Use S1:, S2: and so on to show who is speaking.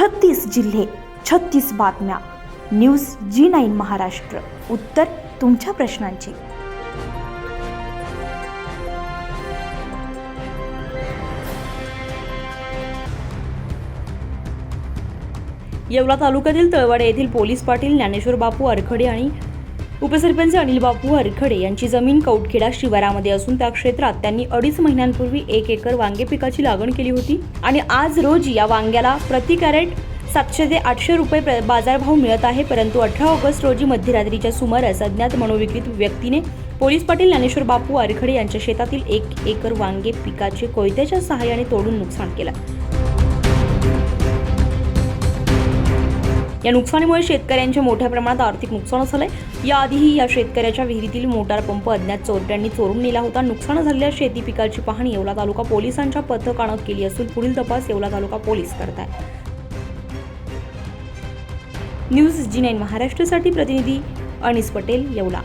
S1: छत्तीस जिल्हे छत्तीस बातम्या. News G nine Maharashtra. उत्तर तुमच्या प्रश्नांची.
S2: येवला तालुक्यातील तळवाडे येथील पोलीस पाटील ज्ञानेश्वर बापू अरखडे आणि उपसरपंच अनिल बापू अरखडे यांची जमीन कौटखेडा शिवारामध्ये असून त्या क्षेत्रात त्यांनी अडीच महिन्यांपूर्वी एक एकर वांगे पिकाची लागवड केली होती आणि आज रोज या वांग्याला प्रति कॅरेट सातशे ते आठशे रुपये प्र- बाजारभाव मिळत आहे परंतु अठरा ऑगस्ट रोजी मध्यरात्रीच्या सुमारास अज्ञात मनोविकृत व्यक्तीने पोलीस पाटील ज्ञानेश्वर बापू आरखडे यांच्या शेतातील एक एकर वांगे पिकाचे कोयत्याच्या सहाय्याने तोडून नुकसान केलं. या नुकसानीमुळे शेतकऱ्यांचे मोठ्या प्रमाणात आर्थिक नुकसान झालंय. याआधीही या शेतकऱ्याच्या विहिरीतील मोटार पंप अज्ञात चोरट्यांनी चोरून नेला होता. नुकसान झालेल्या शेती पिकाची पाहणी येवला तालुका पोलिसांच्या पथकानं केली असून पुढील तपास येवला तालुका पोलीस करत आहेत न्यूज जी नाईन महाराष्ट्रासाठी प्रतिनिधी अनिस पटेल येवला.